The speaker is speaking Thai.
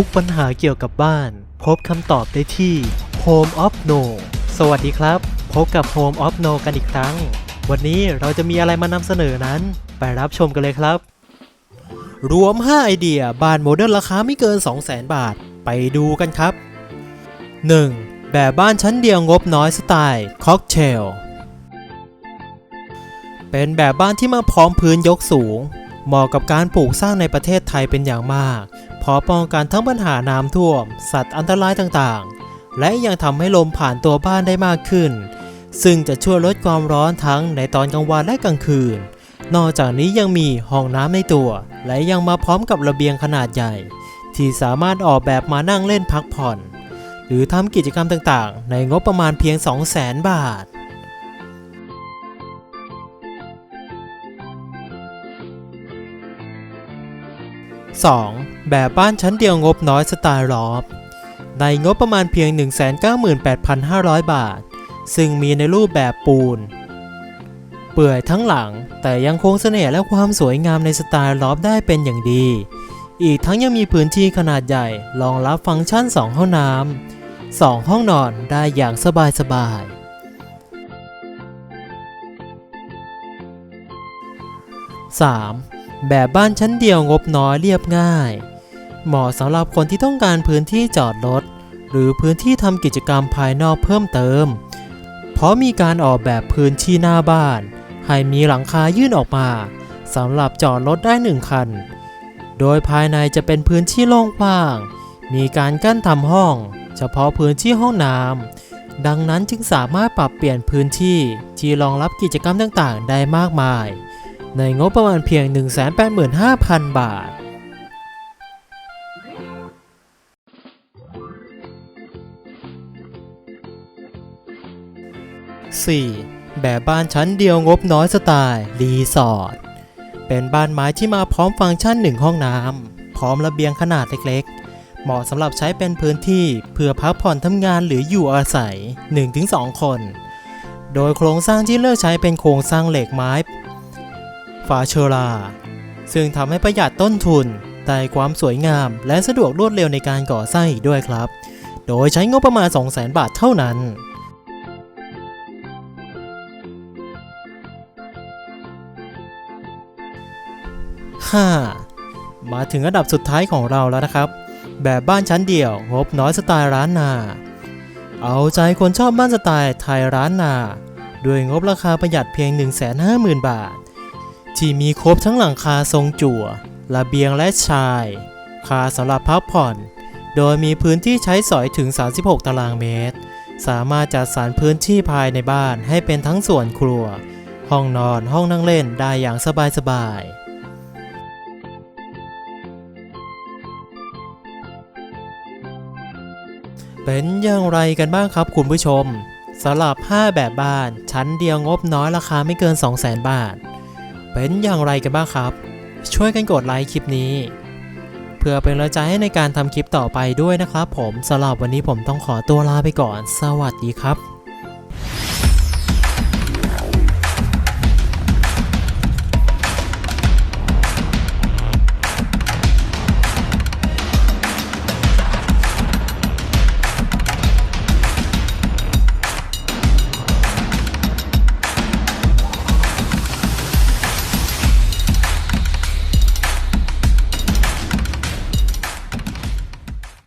ทุกปัญหาเกี่ยวกับบ้าน พบคำตอบได้ที่ Home of No สวัสดีครับ พบกับ Home of No กันอีกครั้ง วันนี้เราจะมีอะไรมานำเสนอนั้น ไปรับชมกันเลยครับ รวม 5 ไอเดียบ้านโมเดิร์นราคาไม่เกิน 200,000 บาท ไปดูกันครับ 1. แบบบ้านชั้นเดียวงบน้อยสไตล์ค็อกเทลเป็นแบบบ้านที่มาพร้อมพื้นยกสูง เหมาะกับการปลูกสร้างในประเทศไทยเป็นอย่างมาก พอป้องกันทั้งปัญหาน้ำท่วม สัตว์อันตรายต่างๆ และยังทำให้ลมผ่านตัวบ้านได้มากขึ้น ซึ่งจะช่วยลดความร้อนทั้งในตอนกลางวันและกลางคืน นอกจากนี้ยังมีห้องน้ำในตัว และยังมาพร้อมกับระเบียงขนาดใหญ่ ที่สามารถออกแบบมานั่งเล่นพักผ่อน หรือทำกิจกรรมต่างๆ ในงบประมาณเพียง 200,000 บาท 2. แบบบ้านชั้นเดียวงบน้อยสไตล์ลอฟในงบประมาณเพียง 198,500 บาท ซึ่งมีในรูปแบบปูน เปื่อยทั้งหลัง แต่ยังคงเสน่ห์และความสวยงามในสไตล์ลอฟได้เป็นอย่างดี อีกทั้งยังมีพื้นที่ขนาดใหญ่รองรับฟังก์ชัน 2 ห้องน้ำ 2 ห้องนอนได้อย่างสบายสบายๆ 3. แบบบ้านชั้นเดียวงบน้อยเรียบง่าย เหมาะสำหรับคนที่ต้องการพื้นที่จอดรถ หรือพื้นที่ทำกิจกรรมภายนอกเพิ่มเติม เพราะมีการออกแบบพื้นที่หน้าบ้าน ให้มีหลังคายื่นออกมาสำหรับจอดรถได้หนึ่งคัน โดยภายในจะเป็นพื้นที่โล่งว่าง มีการกั้นทำห้อง เฉพาะพื้นที่ห้องน้ำดังนั้นจึงสามารถปรับเปลี่ยนพื้นที่ที่รองรับกิจกรรมต่างๆ ได้มากมาย ในงบประมาณเพียง 185,000 บาท 4. แบบบ้านชั้นเดียวงบน้อยสไตล์รีสอร์ทเป็นบ้านไม้ที่มาพร้อมฟังก์ชันหนึ่งห้องน้ำพร้อมระเบียงขนาดเล็กๆ เหมาะสำหรับใช้เป็นพื้นที่เพื่อพักผ่อนทำงานหรืออยู่อาศัย 1-2 คน โดยโครงสร้างที่เลือกใช้เป็นโครงสร้างเหล็กไม้ ฝาเชอรา ซึ่งทำให้ประหยัดต้นทุน แต่ความสวยงามและสะดวกรวดเร็วในการก่อสร้างอีกด้วยครับ โดยใช้งบประมาณ 200,000 บาทเท่านั้น 5. มาถึงอันดับสุดท้ายของเราแล้วนะครับ แบบบ้านชั้นเดี่ยวงบน้อยสไตล์ร้านนา เอาใจคนชอบบ้านสไตล์ไทยร้านนา ด้วยงบราคาประหยัดเพียง 150,000 บาท ที่มีครบทั้งหลังคาทรงจั่ว ระเบียงและชาย คาสำหรับพักผ่อน โดยมีพื้นที่ใช้สอยถึง 36 ตารางเมตร สามารถจัดสรรพื้นที่ภายในบ้านให้เป็นทั้งส่วนครัว ห้องนอนห้องนั่งเล่นได้อย่างสบายๆเป็นอย่างไรกันบ้างครับคุณผู้ชมสำหรับ 5 แบบบ้าน ชั้นเดียวงบน้อยราคาไม่เกิน 200,000 บาท เป็นอย่างไรกันบ้างครับ ช่วยกันกดไลค์คลิปนี้ เพื่อเป็นกำลังใจให้ในการทำคลิปต่อไปด้วยนะครับผมสำหรับวันนี้ผมต้องขอตัวลาไปก่อน สวัสดีครับ